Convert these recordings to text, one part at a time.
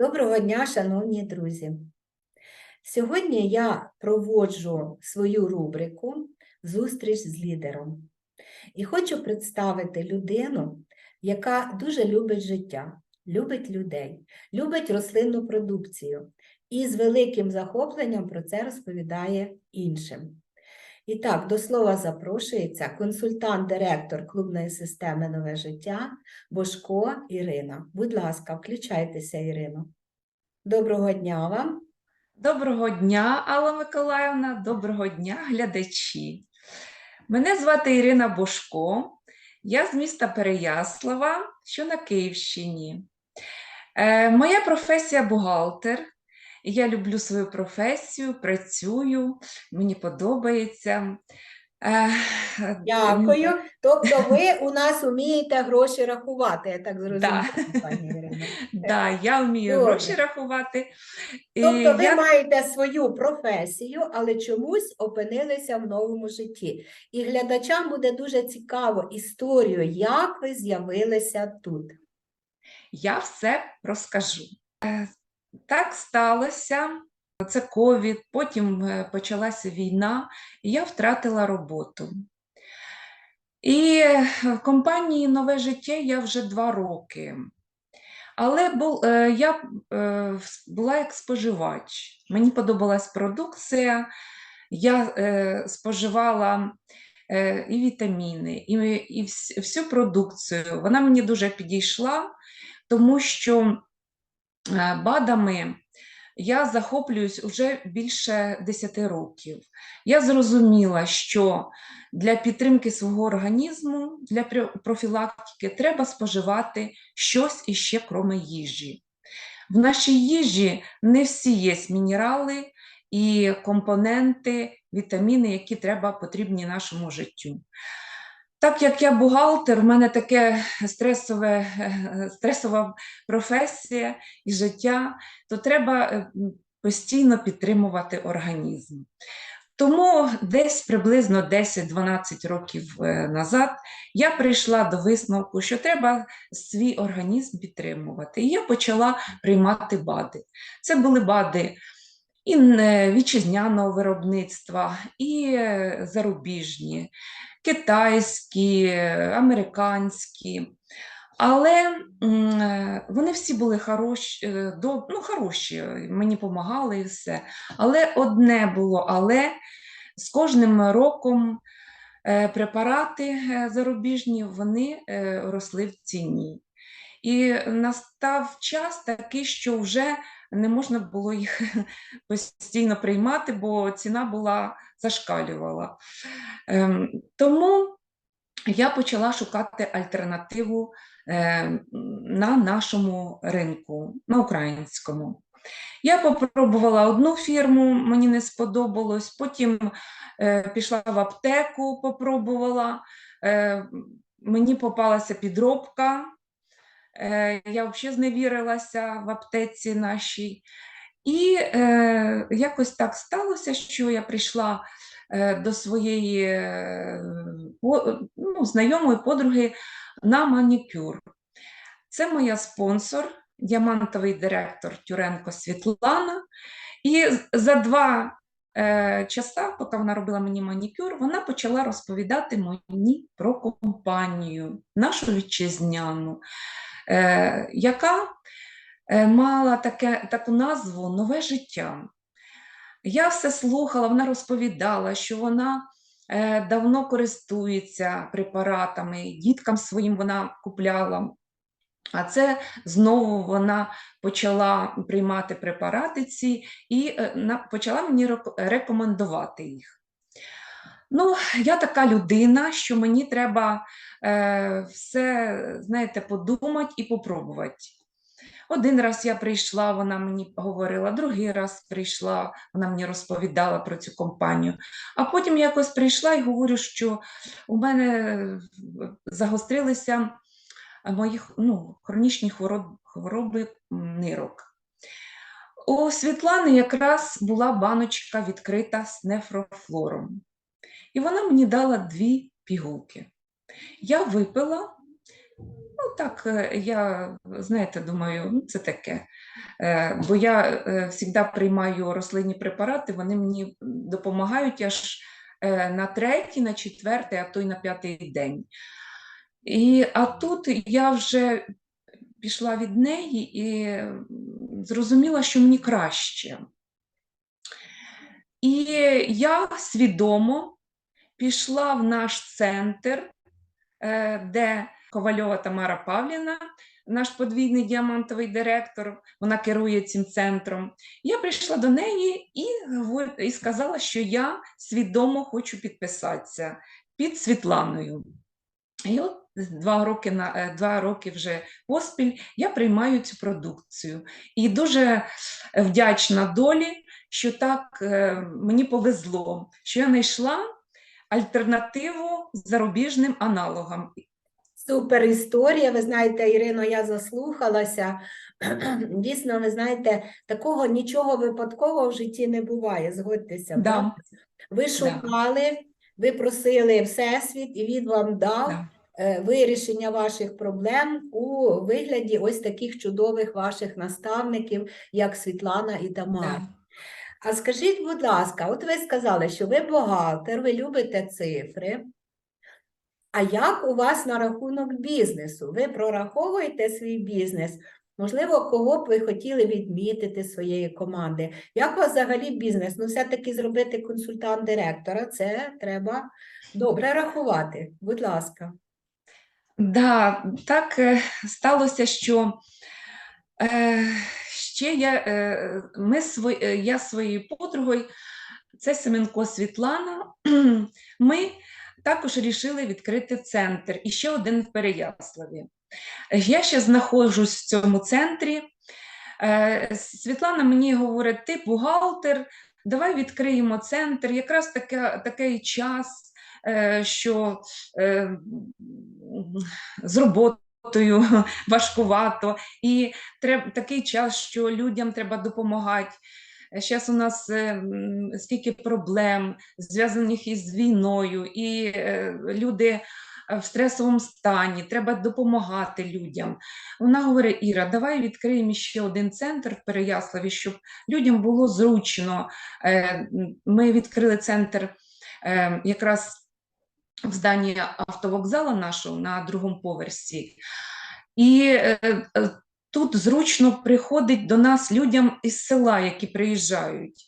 Доброго дня, шановні друзі! Сьогодні я проводжу свою рубрику Зустріч з лідером і хочу представити людину, яка дуже любить життя, любить людей, любить рослинну продукцію і з великим захопленням про це розповідає іншим. І так, до слова запрошується консультант-директор клубної системи Нове життя Бошко Ірина. Будь ласка, включайтеся, Ірино. Доброго дня вам. Доброго дня, Алла Миколаївна, доброго дня, глядачі. Мене звати Ірина Бошко, я з міста Переяслава, що на Київщині. Е, моя професія бухгалтер. Я люблю свою професію, працюю, мені подобається. Е, Дякую. Тобто ви у нас вмієте гроші рахувати, я так зрозуміла, Да. пані Ірино. Да, я вмію Добре. гроші рахувати. Тобто ви я маєте свою професію, але чомусь опинилися в новому житті. І глядачам буде дуже цікаво історію, як ви з'явилися тут. Я все розкажу. Так сталося. Це ковід, потім е, почалася війна, і я втратила роботу. І е, в компанії Нове життя я вже два роки. Але бу- е, я була як споживач. Мені подобалась продукція, я споживала і вітаміни, і, і всю продукцію. Вона мені дуже підійшла, тому що БАДами я захоплююсь уже більше 10 років. Я зрозуміла, що для підтримки свого організму, для профілактики треба споживати щось іще, крім їжі. В нашій їжі не всі є мінерали і компоненти, вітаміни, які треба потрібні нашому життю. Так як я бухгалтер, в мене таке стресове, е, стресова професія і життя, то треба е, постійно підтримувати організм. Тому десь приблизно 10-12 років е, назад я прийшла до висновку, що треба свій організм підтримувати. І я почала приймати БАДи. Це були БАДи і вітчизняного виробництва, і зарубіжні, китайські, американські. Але е, вони всі були хороші, е, ну, хороші, мені допомагали і все. Але одне було, але з кожним роком е, препарати зарубіжні вони росли в ціні. І настав час такий, що вже не можна було їх постійно приймати, бо ціна була зашкалювала. Ем, Тому я почала шукати альтернативу е, на нашому ринку, на українському. Я попробувала одну фірму, мені не сподобалось, потім е, пішла в аптеку, попробувала. Е, мені попалася підробка. Е, я взагалі зневірилася в аптеці нашій. І е, якось так сталося, що я прийшла е, до своєї е, ну, знайомої подруги на манікюр. Це моя спонсор, діамантовий директор Тюренко Світлана. І за два е, часа, поки вона робила мені манікюр, вона почала розповідати мені про компанію, нашу вітчизняну, яка е, мала таке, таку назву Нове життя. Я все слухала, вона розповідала, що вона е, давно користується препаратами, діткам своїм вона купляла. А це знову вона почала приймати препарати ці і е, почала мені рекомендувати їх. Ну, я така людина, що мені треба е, все, знаєте, подумати і попробувати. Один раз я прийшла, вона мені говорила, другий раз прийшла, вона мені розповідала про цю компанію. А потім якось прийшла і говорю, що у мене загострилися мої ну, хронічні хвороб- хвороби нирок. У Світлани якраз була баночка відкрита з нефрофлором. І вона мені дала дві пігулки. Я випила, ну так, е, я, знаєте, думаю, ну, це таке. Е, Бо я завжди приймаю рослинні препарати, вони мені допомагають аж е, на третій, на четвертий, а то й на п'ятий день. І, а тут я вже пішла від неї і зрозуміла, що мені краще. І я свідомо пішла в наш центр, е, де Ковальова Тамара Павлівна, наш подвійний діамантовий директор, вона керує цим центром. Я прийшла до неї і, і сказала, що я свідомо хочу підписатися під Світланою. І от два роки, на, е, два роки вже поспіль я приймаю цю продукцію. І дуже вдячна долі, що так е, мені повезло, що я знайшла альтернативу зарубіжним аналогам. Супер історія. Ви знаєте, Ірино, я заслухалася. Дійсно, ви знаєте, такого нічого випадкового в житті не буває. Згодьтеся. Да. Ви шукали, ви просили Всесвіт, і він вам дав Да. е, вирішення ваших проблем у вигляді ось таких чудових ваших наставників, як Світлана і Тамара. Да. А скажіть, будь ласка, от ви сказали, що ви бухгалтер, ви любите цифри. А як у вас на рахунок бізнесу? Ви прораховуєте свій бізнес? Можливо, кого б ви хотіли відмітити своєї команди? Як у вас взагалі бізнес? Ну, все-таки зробити консультант директора, це треба добре рахувати. Будь ласка. Да, так е, сталося, що е, ще я, е, ми е, я своєю подругою, це Семенко Світлана, ми також вирішили відкрити центр, і ще один в Переяславі. Я ще знаходжусь в цьому центрі. Е, Світлана мені говорить: ти бухгалтер, давай відкриємо центр. Якраз таке, такий час, що з роботою важкувато, і треб, такий час, що людям треба допомагати. Зараз у нас е, скільки проблем, зв'язаних із війною, і е, люди е, в стресовому стані, треба допомагати людям. Вона говорить: Іра, давай відкриємо ще один центр в Переяславі, щоб людям було зручно. Ми відкрили центр якраз в зданні автовокзалу нашого на другому поверсі. І е, е, тут зручно приходить до нас людям із села, які приїжджають.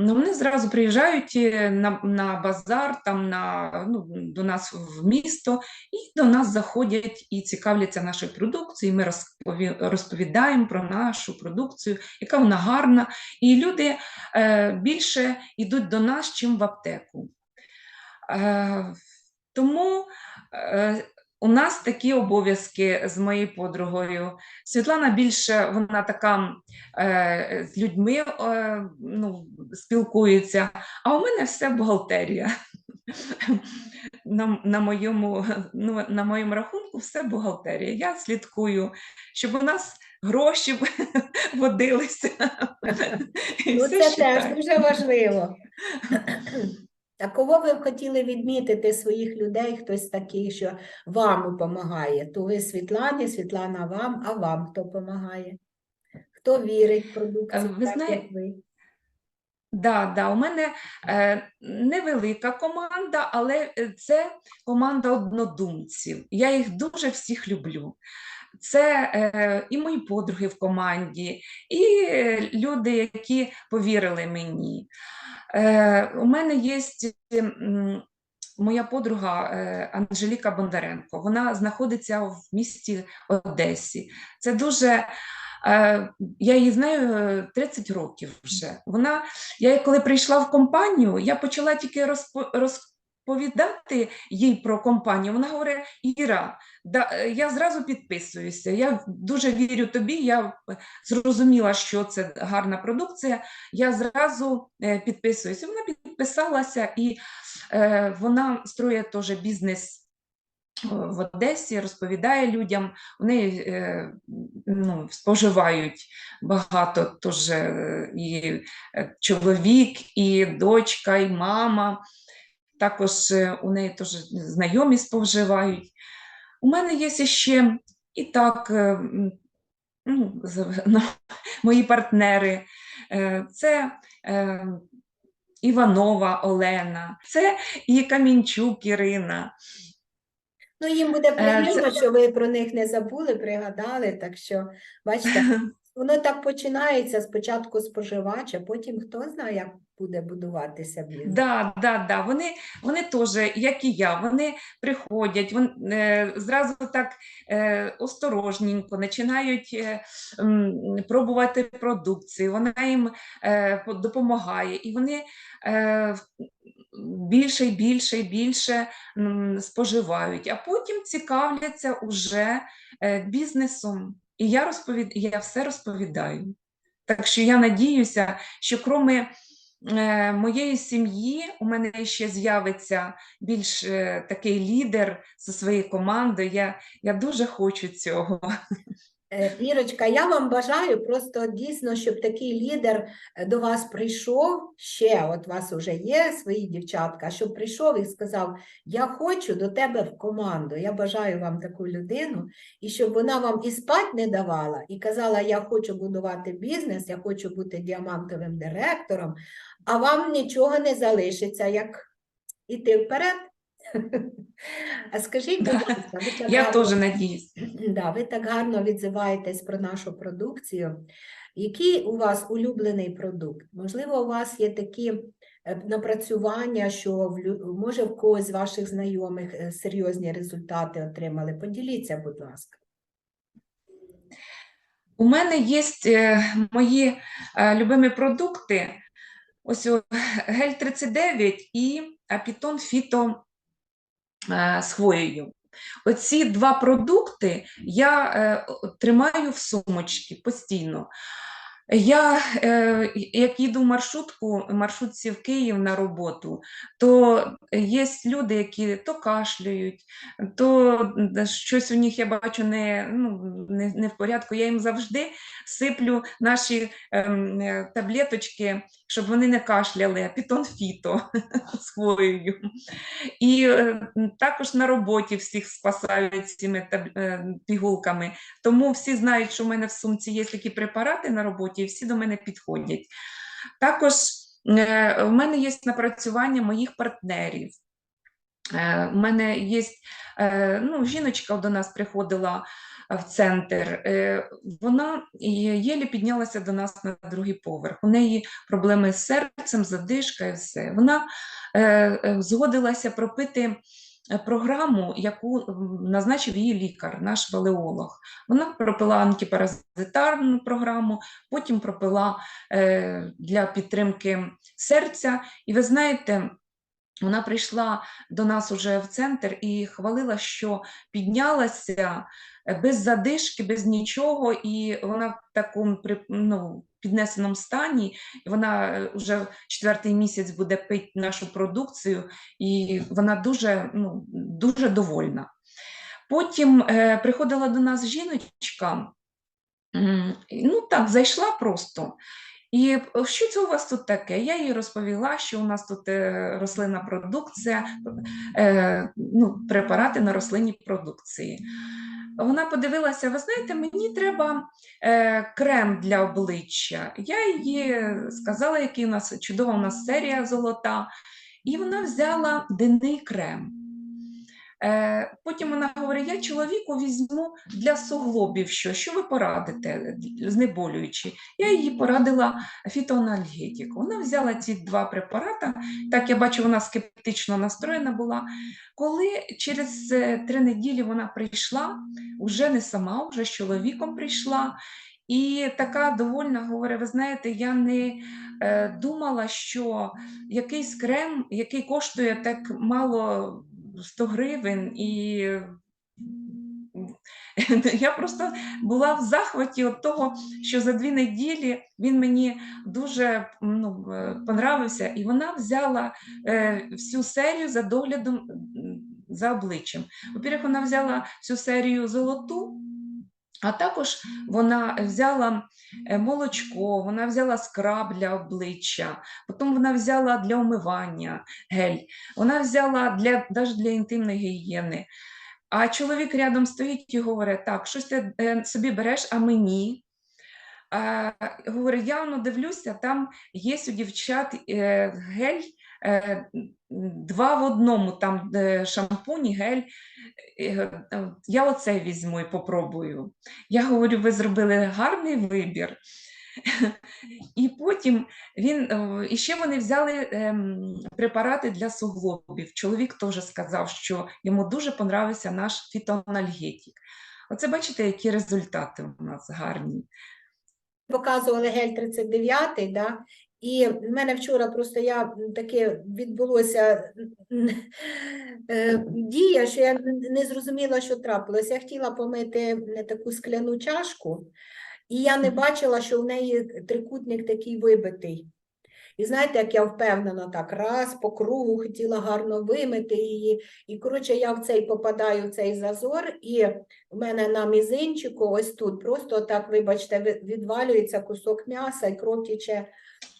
Ну, вони зразу приїжджають е, на, на базар, там на, ну, до нас в місто, і до нас заходять і цікавляться нашою продукцією. Ми розпові, розповідаємо про нашу продукцію, яка вона гарна. І люди е, більше йдуть до нас, чим в аптеку. Е, тому е, у нас такі обов'язки з моєю подругою. Світлана більше вона така е, з людьми е, ну, спілкується, а у мене все бухгалтерія. На, на, моєму, ну, на моєму рахунку все бухгалтерія. Я слідкую, щоб у нас гроші водилися. Ну, це теж дуже важливо. А кого ви б хотіли відмітити своїх людей, хтось такий, що вам допомагає? То ви Світлані, Світлана вам, а вам хто допомагає? Хто вірить в продукцію, ви так знає- як ви? Да, да, у мене е, невелика команда, але е, це команда однодумців. Я їх дуже всіх люблю. Це е, і мої подруги в команді, і е, люди, які повірили мені. Е, у мене є моя подруга е, Анжеліка Бондаренко. Вона знаходиться в місті Одесі. Це дуже. Е, я її знаю е, 30 років вже. Вона, я коли прийшла в компанію, я почала тільки розпо, розповідати їй про компанію. Вона говорить: Іра, да, е, я зразу підписуюся. Я дуже вірю тобі. Я е, зрозуміла, що це гарна продукція. Я зразу е, підписуюся. Вона підписалася і е, вона строїть теж бізнес. В Одесі розповідає людям, е, ну, споживають багато теж і чоловік, і дочка, і мама. Також е, у неї теж знайомі споживають. У мене є ще І так, е, ну, мої партнери, е, це Іванова Олена, це і Камінчук Ірина. Ну, їм буде приємно, що ви про них не забули, пригадали. Так що, бачите, воно так починається спочатку споживач, а потім хто знає, як буде будуватися бізнес. Да, да, да. Вони, вони теж, як і я, вони приходять, вони, е, зразу так е, осторожненько починають е, м, пробувати продукцію, вона їм е, допомагає, і вони е, більше і більше і більше м, споживають, а потім цікавляться уже е, бізнесом. І я, розповід... я все розповідаю. Так що я надіюся, що кроме е, моєї сім'ї у мене ще з'явиться більш е, такий лідер зі своєю командою. Я, я дуже хочу цього. Е, Ірочка, я вам бажаю просто дійсно, щоб такий лідер е, до вас прийшов ще, от у вас вже є свої дівчатка, щоб прийшов і сказав: Я хочу до тебе в команду. Я бажаю вам таку людину, і щоб вона вам і спать не давала, і казала: Я хочу будувати бізнес, я хочу бути діамантовим директором, а вам нічого не залишиться, як іти вперед. А скажіть, будь ласка, Я гарно теж надіюсь. Да, ви так гарно відзиваєтесь про нашу продукцію. Який у вас улюблений продукт? Можливо, у вас є такі е, напрацювання, що в може в когось з ваших знайомих е, серйозні результати отримали. Поділіться, будь ласка. У мене є е, мої любимі продукти. Ось гель 39 і апітон фіто з хвоєю. Оці два продукти я е, тримаю в сумочці постійно. Я, е, як їду маршрутку, маршрутці в Київ на роботу, то є люди, які то кашляють, то щось у них я бачу не, ну, не, не в порядку. Я їм завжди сиплю наші ем, е, таблеточки, щоб вони не кашляли, пітон фіто з хвоєю. І е, також на роботі всіх спасають цими таб- е, пігулками. Тому всі знають, що в мене в сумці є такі препарати на роботі, і всі до мене підходять. Також е, в мене є напрацювання моїх партнерів. Е, У мене є е, ну, жіночка до нас приходила е, в центр. е, Вона єлі піднялася до нас на другий поверх. У неї проблеми з серцем, задишка і все. Вона е, е, згодилася пропити е, програму, яку назначив її лікар, наш валеолог. Вона пропила антипаразитарну програму, потім пропила е, для підтримки серця. І ви знаєте, вона прийшла до нас уже в центр і хвалила, що піднялася е, без задишки, без нічого, і вона в такому ну, піднесеному стані. І вона вже четвертий місяць буде пити нашу продукцію, і вона дуже, ну, дуже довольна. Потім е, приходила до нас жіночка, ну так, зайшла просто. І «Е, що це у вас тут таке? Я їй розповіла, що у нас тут е, рослинна продукція, е, ну, препарати на рослинній продукції. Вона подивилася: ви знаєте, мені треба е, крем для обличчя. Я їй сказала, який у нас чудова у нас серія золота, і вона взяла денний крем. Е, потім вона говорить: я чоловіку візьму для суглобів, що, що ви порадите, знеболюючи. Я їй порадила фітоанальгетику. Вона взяла ці два препарати. Так, я бачу, вона скептично настроєна була. Коли через е, три неділі вона прийшла, вже не сама, вже з чоловіком прийшла. І така довольна говорить: ви знаєте, я не е, думала, що якийсь крем, який коштує так мало 100 гривень, і я просто була в захваті від того, що за дві неділі він мені дуже ну, е, понравився, і вона взяла е, всю серію за доглядом за обличчям. Во-первых, вона взяла всю серію золоту, а також вона взяла е, молочко, вона взяла скраб для обличчя, потім вона взяла для умивання гель, вона взяла для, навіть для інтимної гігієни. А чоловік рядом стоїть і говорить: так, щось ти е, собі береш, а мені. А, говорить, я воно дивлюся, там є у дівчат е, гель два в одному, там е, шампунь гель. Е, е, Я оце візьму і попробую. Я говорю, ви зробили гарний вибір. І потім він е, і ще вони взяли ем, препарати для суглобів. Чоловік теж сказав, що йому дуже понравився наш фітоанальгетик. Оце бачите, які результати у нас гарні. показували гель 39, да? І в мене вчора просто я таке відбулося е, дія, що я не зрозуміла, що трапилось. Я хотіла помити таку скляну чашку, і я не бачила, що в неї трикутник такий вибитий. І знаєте, як я впевнена, так раз по кругу хотіла гарно вимити її. І коротше, я в цей попадаю в цей зазор, і в мене на мізинчику, ось тут, просто так, вибачте, відвалюється кусок м'яса і кров тече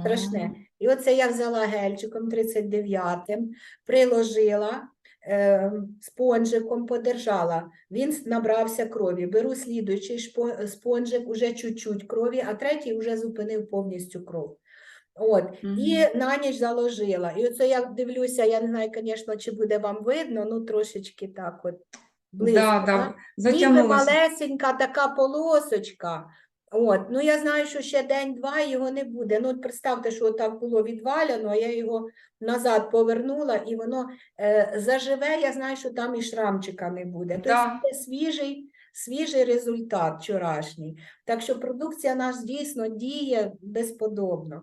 страшне. І оце я взяла гельчиком 39-м, приложила. е, Спонжиком подержала, він набрався крові. Беру слідуючий спонжик, уже чуть-чуть крові, а третій вже зупинив повністю кров. От, і на ніч заложила. І оце я дивлюся, я не знаю, звісно, чи буде вам видно, ну трошечки так от близько. Да, да, да? Ніби малесенька така полосочка. От, ну я знаю, що ще день-два його не буде. Ну, от представте, що так було відваляно, а я його назад повернула, і воно е, заживе, я знаю, що там і шрамчика не буде. Тобто Да. це свіжий, свіжий результат вчорашній. Так що продукція наша дійсно діє безподобно.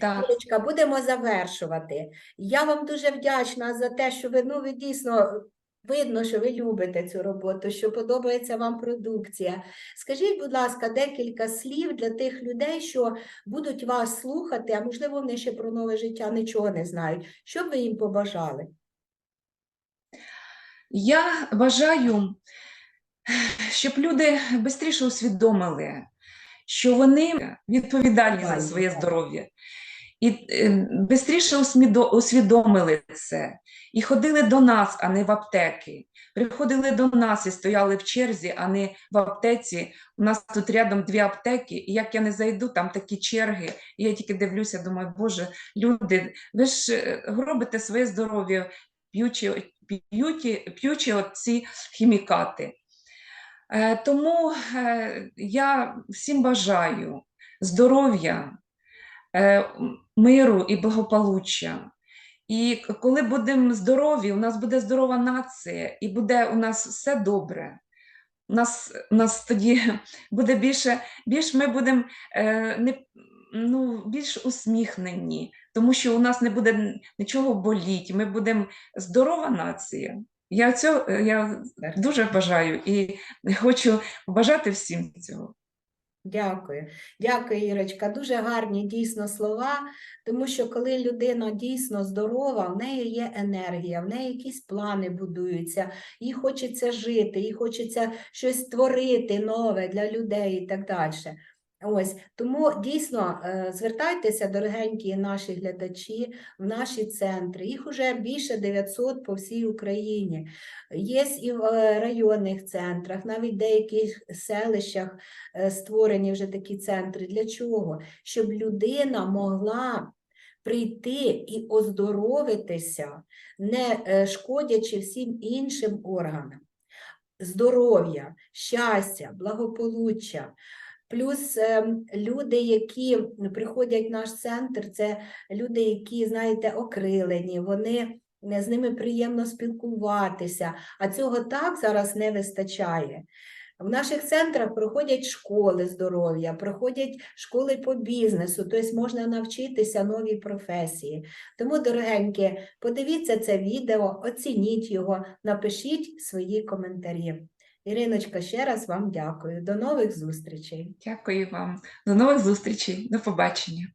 Да. Будемо завершувати. Я вам дуже вдячна за те, що ви, ну, ви дійсно видно, що ви любите цю роботу, що подобається вам продукція. Скажіть, будь ласка, декілька слів для тих людей, що будуть вас слухати, а можливо, вони ще про нове життя нічого не знають. Що б ви їм побажали? Я бажаю, щоб люди швидше усвідомили, що вони відповідальні за своє здоров'я. І швидше усвідомили це. І ходили до нас, а не в аптеки. Приходили до нас і стояли в черзі, а не в аптеці. У нас тут рядом дві аптеки, і як я не зайду, там такі черги. І я тільки дивлюся, думаю, Боже, люди, ви ж е, гробите своє здоров'я, п'ючи, п'ючи, ці хімікати. Е, Тому е, я всім бажаю здоров'я, е, миру і благополуччя. І коли будемо здорові, у нас буде здорова нація, і буде у нас все добре. У нас, у нас тоді буде більше, більш ми будемо е, не, ну, більш усміхнені, тому що у нас не буде нічого боліти, ми будемо здорова нація. Я цього я дуже бажаю і хочу бажати всім цього. Дякую, дякую, Ірочка. Дуже гарні дійсно слова, тому що коли людина дійсно здорова, в неї є енергія, в неї якісь плани будуються, їй хочеться жити, їй хочеться щось створити нове для людей і так далі. Ось тому дійсно е, звертайтеся, дорогенькі наші глядачі, в наші центри. Їх уже більше 900 по всій Україні. Є і в е, районних центрах, навіть в деяких селищах е, створені вже такі центри. Для чого? Щоб людина могла прийти і оздоровитися, не шкодячи всім іншим органам. Здоров'я, щастя, благополуччя. Плюс ем, люди, які приходять в наш центр, це люди, які, знаєте, окрилені, вони е, з ними приємно спілкуватися, а цього так зараз не вистачає. В наших центрах проходять школи здоров'я, проходять школи по бізнесу, тобто можна навчитися новій професії. Тому, дорогенькі, подивіться це відео, оцініть його, напишіть свої коментарі. Іриночка, ще раз вам дякую. До нових зустрічей. Дякую вам. До нових зустрічей. До побачення.